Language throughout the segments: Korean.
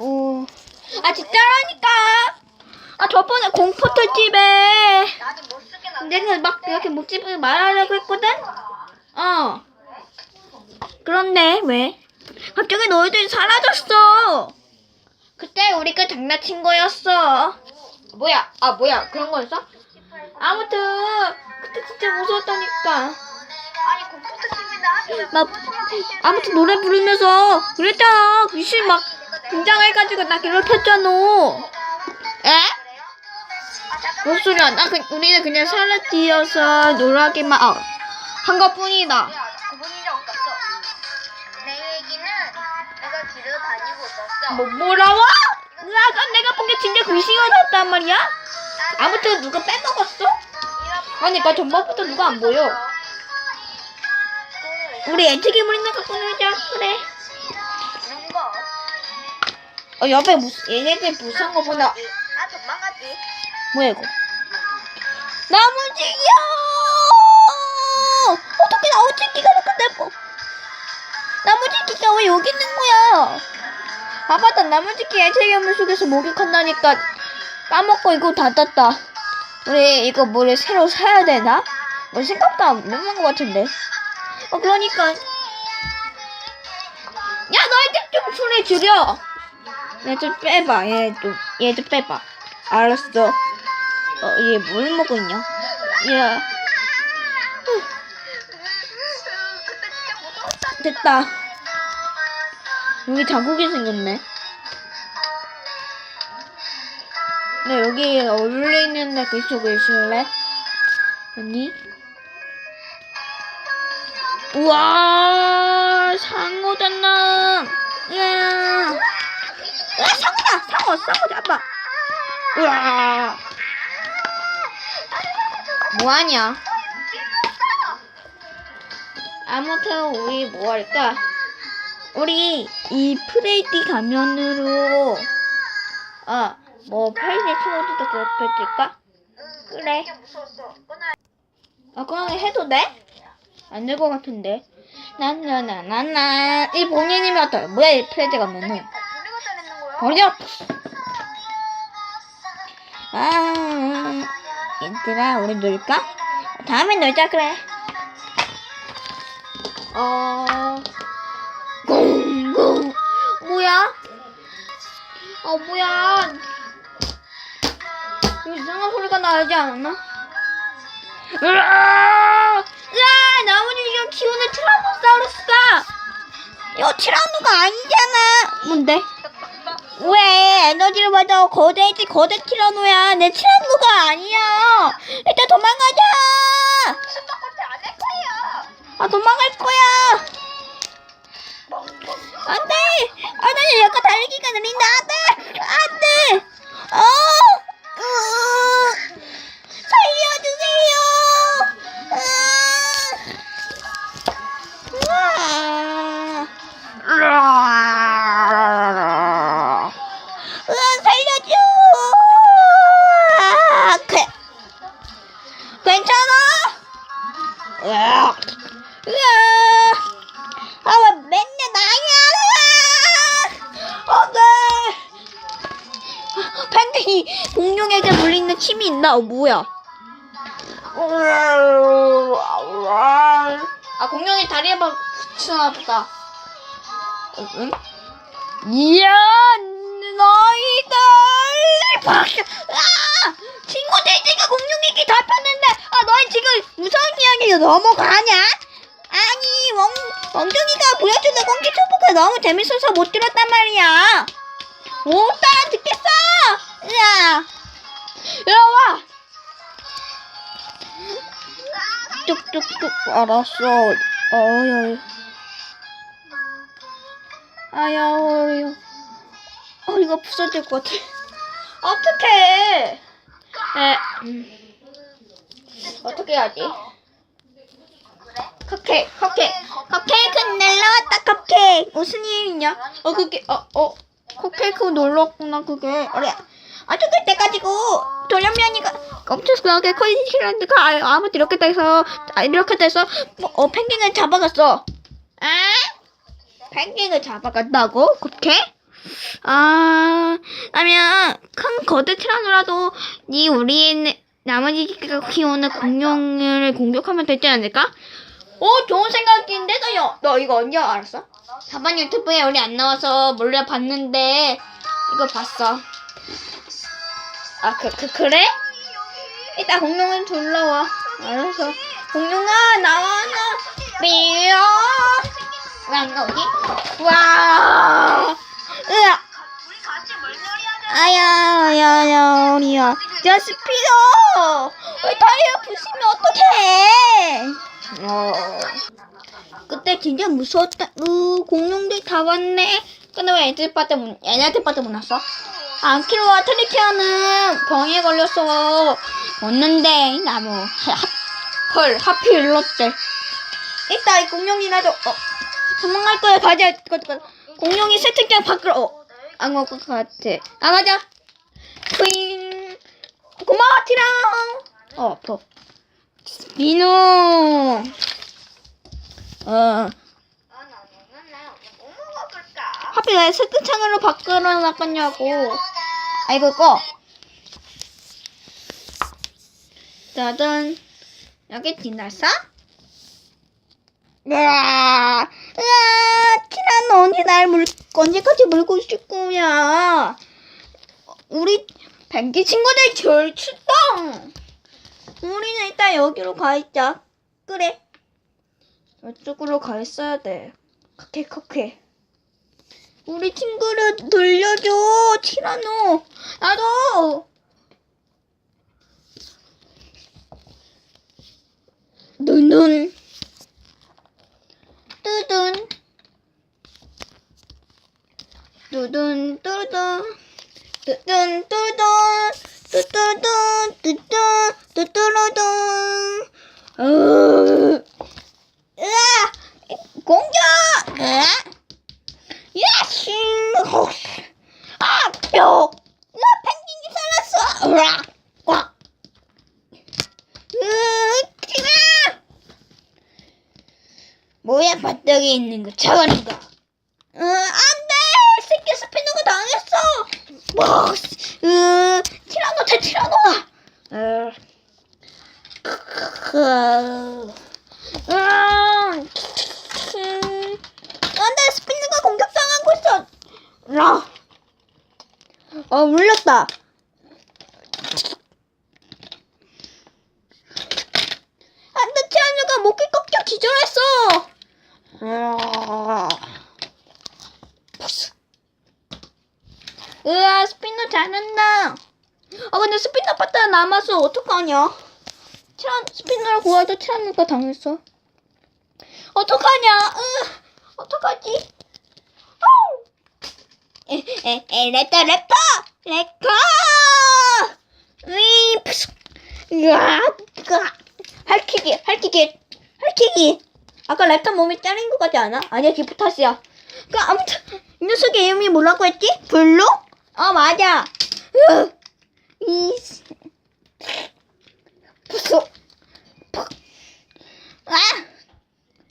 어. 아 진짜라니까. 아 저번에 공포 특집에 나는 못 쓰게 나. 내가 막 이렇게 목집을 말하려고 했거든. 어. 그런데 왜? 갑자기 너희들이 사라졌어. 그때 우리가 장난친 거였어. 뭐야? 아 뭐야? 그런 거였어? 아무튼 그때 진짜 무서웠다니까. 아니. 막 아무튼 노래 부르면서 그랬잖아. 귀신 막 등장해가지고 나 괴롭혔잖아. 에? 아. 뭔 소리야? 나 그, 우리는 그냥 살라 뛰어서 놀라기만 어, 한 것뿐이다. 뭐 뭐라고? 나가 내가 본 게 진짜 귀신이었단 말이야? 아무튼 누가 빼먹었어? 그러니까 전번부터 누가 안 보여. 우리 애착괴물이나 갖고 놀자. 그래. 어 옆에 무슨 얘네들 무서운 거 보다. 아 도망가지. 뭐야 이거? 나무지기야! 어떻게 나무지기가 이렇게 내고? 나무지기가 왜 여기 있는 거야? 아 맞다 나무지기 애체괴물 속에서 목욕한다니까 까먹고 이거 닫았다. 우리 이거 뭐를 새로 사야 되나? 뭐 생각도 안 해본 것 같은데. 어 그러니까 야 너희들 좀 소리 줄여. 얘 좀 빼봐. 얘 좀 얘 좀 빼봐. 알았어. 어, 얘 뭘 먹고 있냐? 야. 됐다. 여기 자국이 생겼네. 네, 여기 어울리는데 그 속에 있을래? 아니? 우와, 상 상어, 상어 잡아. 우와. 뭐하냐? 아무튼 우리 뭐 할까? 우리 이 프레이티 가면으로 어뭐 페이지 친구들도 괴롭혀줄까? 그래. 아 그럼 해도 돼? 안 될 것 같은데. 나나나나나 이 본인이면 어때? 뭐야 이 프레이티 가면은 거야. 버려. 아 얘들아 우리 놀까? 다음에 놀자 그래. 어 공공 뭐야? 어 뭐야? 이상한 소리가 나지 않았나? 으아! 으아! 나머지 이거 키우는 티라노사우루스다. 이거 티라노가 아니잖아. 뭔데? 왜? 에너지를 받아 거대지 거대 티라노야 내 티라노가 아니야. 일단 도망가자 살려줘! 아, 그래. 괜찮아? 으아 아왜 맨날 나야? 으아 안돼 펭귄이 공룡에게 물리는 침이 있나? 어 뭐야? 아 공룡이 다리에 막 보다. 응? 이야 너희들! 아! 친구들 지금 공룡에게 잡혔는데 아 너희 지금 무서운 이야기가 넘어가냐? 아니 멍, 멍둥이가 보여주는 공기 초보가 너무 재밌어서 못 들었단 말이야. 못 따라 듣겠어! 야 일어와! 뚝뚝뚝 알았어. 어여 아야 어려 어 이거 부서질 것 같아. 어떡해. 에 음. 어떻게 해야지 컵케이크 컵케이크 컵케이크 날라왔다 컵케이크. 무슨 일이냐? 어 그게 어 어 컵케이크 놀랐구나 그게. 어래. 아주 그때 가지고 돌연면이가 엄청나게 컨실한데가 아무튼 이렇게 돼서 아, 이렇게 돼서 뭐, 어 펭귄을 잡아갔어. 아 펭귄을 잡아간다고? 그렇게 아, 그러면 큰 거대 티라노라도 이 우리 나머지 기가 키우는 공룡을 공격하면 되지 않을까? 오, 좋은 생각인데 너요. 너 이거 언제 알았어? 자반 유튜브에 우리 안 나와서 몰래 봤는데 이거 봤어. 아, 그, 그 그래? 이따 공룡을 둘러와. 알았어. 공룡아 나와 나. 미야. 왜안 나오지? 와. 야. 야, 스피더! 왜 타이어 부시면 어떡해! 어. 그때 진짜 무서웠다. 으, 공룡들 다 왔네. 근데 왜 애들 빠져 못, 얘네들 빠져 못 났어? 안키로와 트리키아는 병에 걸렸어. 왔는데, 나무. 하, 헐, 하필 일렀대. 이따 이 공룡이라도, 어, 도망갈 거야. 가자. 공룡이 세팅장 밖으로, 어. 안올것 같아. 나가자. 윙. 고마워, 티랑. 어, 아파. 민우. 어. 하필 왜 세트창으로 밖으로 나갔냐고. 아이고, 꺼. 짜잔. 여기 지났어? 으아, 으아, 티라노 언제 날 물, 언제까지 물고 있을 거야? 우리 뱅기 친구들 제일 출동! 우리는 일단 여기로 가 있자. 그래. 이쪽으로 가 있어야 돼. 카케, 카케. 우리 친구를 돌려줘, 티라노. 나도. 눈눈. 뚜둔. 뚜둔, 뚜둔. 뚜둔, 뚜둔. 뚜뚜둔, 뚜뚜, 뚜뚜루둔. 으, 으아! 공격! 으아! 야신! 아, 뼈! 나 펭귄이 살았어! 으아! 꽉! 으, 티나! 뭐야, 바닥에 있는 거, 저거는 거. 으, 안 돼! 새끼 스피너가 당했어! 뭐, 으, 티라노, 대 으, 안돼 스피너가 공격당하고 있어. 라. 어 물렸다. 안돼 티라노가 목이 꺾여 기절했어. 으아. 으아 스피너 잘한다. 아 근데 스피너 바다 남았어 어떡하냐? 티란 스피너를 구하도 티라노가 당했어. 어떡하냐? 으, 어떡하지? 아우! 에, 에, 에, 랩터, 랩터! 랩터! 으아. 할퀴기, 할퀴기, 할퀴기. 아까 랩터 몸이 잘린 것 같지 않아? 아니야, 기프타스야. 그, 아무튼, 이 녀석의 이름이 뭐라고 했지? 블루? 어, 맞아. 으, 이. 푹. 아!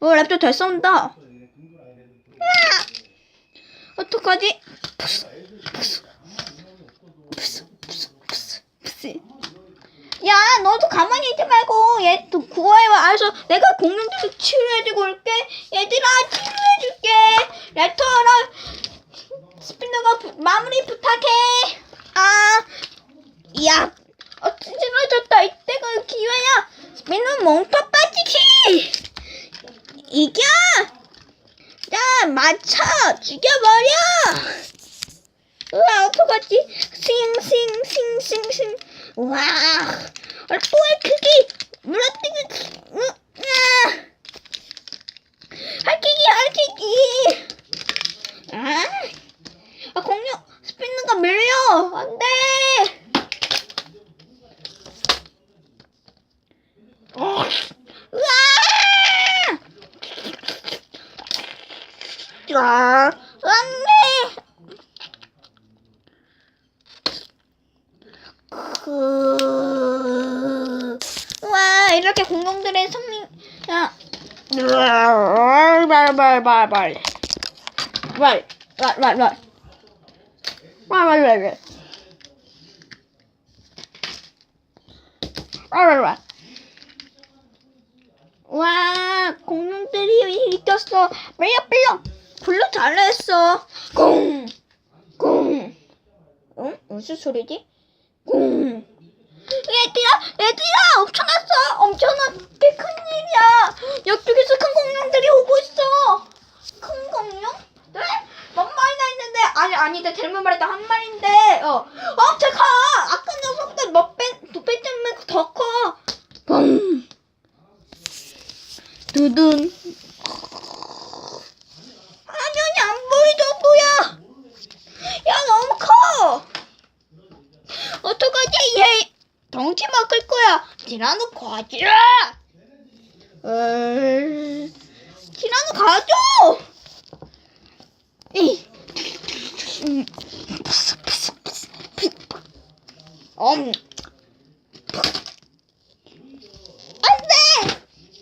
어, 랩도 잘 싸운다. 으아! 어떡하지? 야, 너도 가만히 있지 말고 얘또 구해와. 알아서 내가 공룡들 치료해주고 올게. 얘들아, 치료해줄게. 레터랑 스피너가 부- 마무리 부탁해. 아, 야, 어, 찌질러졌다. 이때가 기회야. 스피너 몽터 빠지기. 이겨! 자, 맞춰! 죽여버려! 우와, 어떡하지? 싱, 싱, 싱, 싱, 싱. 우와, 얼토의 크기! 물어뜯기! 으, 으아! 할퀴기, 할퀴기! 아, 아, 공룡, 스피너가 밀려! 안 돼! 으아! 아, 안돼. 그, 와 이렇게 공룡들의 승리, 야, 발. 와와와와. 와와와 와. 공룡들이 이겼어. 빨려 빨려. 블루 잘했어. 꽁꽁 응? 무슨 소리지? 꽁 얘들아 얘들아 엄청났어! 엄청나게 큰 일이야! 옆쪽에서 큰 공룡들이 오고 있어! 큰 공룡? 네? 몇 마리나 있는데? 아니 아니다. 잘못 말했다. 한 마리인데. 어. 엄청 커 아까 녀석들 몇 배 두배 때문에 더커. 뻥 두둔 화면이 안 보이죠 뭐야 야 너무 커 어떡하지 얘 덩치 먹을 거야 티라노 가지라 에 티라노 이. 음. 엄. 안돼.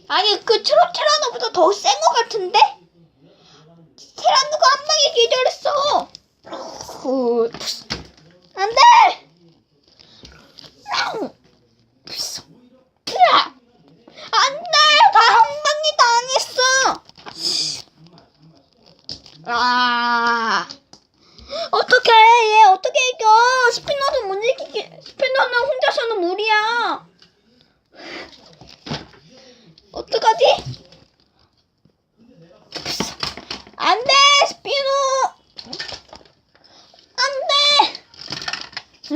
아니 그 트롯 티라노보다 더센것 같은데? 티라노가 한 방에 기절했어. 후. 안돼. 안돼. 다 한 방에 당했어. 아. 어떡해 얘 어떻게 이겨? 스피너는 못 이기게 스피너는 혼자서는 무리야. 어떡하지? 안돼 스피너! 안돼!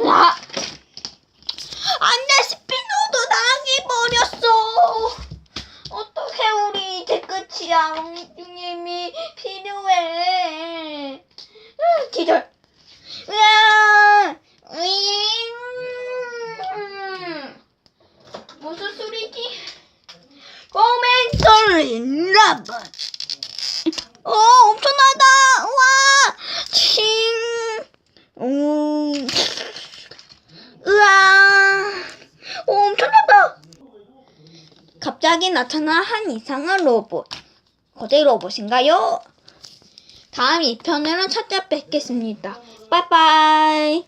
아 안돼 스피너도 당해버렸어 어떡해 우리 이제 끝이야 엉뚱님이 필요해 으, 기절 으아 으잉. 무슨 소리지 러브 어 엄청나다 우와 칭 음. 으아 오 엄청나다 갑자기 나타난 한 이상한 로봇. 거대 로봇인가요? 다음 2편으로 찾아뵙겠습니다. 빠이빠이.